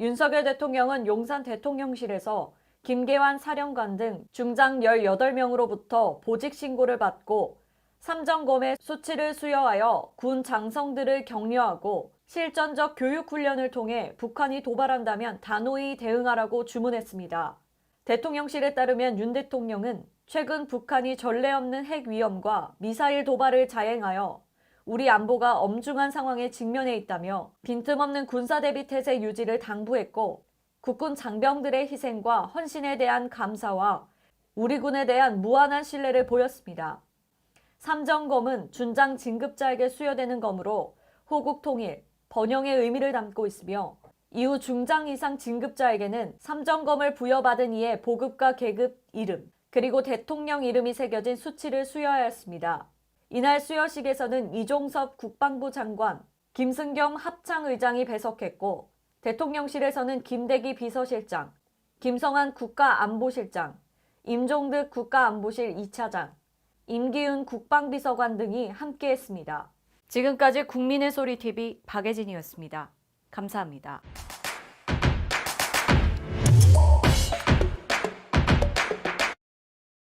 윤석열 대통령은 용산 대통령실에서 김계환 사령관 등 중장 18명으로부터 보직 신고를 받고 삼정검의 수치를 수여하여 군 장성들을 격려하고 실전적 교육 훈련을 통해 북한이 도발한다면 단호히 대응하라고 주문했습니다. 대통령실에 따르면 윤 대통령은 최근 북한이 전례 없는 핵 위험과 미사일 도발을 자행하여 우리 안보가 엄중한 상황에 직면해 있다며 빈틈없는 군사 대비 태세 유지를 당부했고 국군 장병들의 희생과 헌신에 대한 감사와 우리 군에 대한 무한한 신뢰를 보였습니다. 삼정검은 준장 진급자에게 수여되는 검으로 호국 통일, 번영의 의미를 담고 있으며 이후 중장 이상 진급자에게는 삼정검을 부여받은 이의 보급과 계급 이름, 그리고 대통령 이름이 새겨진 수치를 수여하였습니다. 이날 수여식에서는 이종섭 국방부 장관, 김승경 합창의장이 배석했고 대통령실에서는 김대기 비서실장, 김성한 국가안보실장, 임종득 국가안보실 2차장, 임기훈 국방비서관 등이 함께했습니다. 지금까지 국민의 소리 TV 박예진이었습니다. 감사합니다.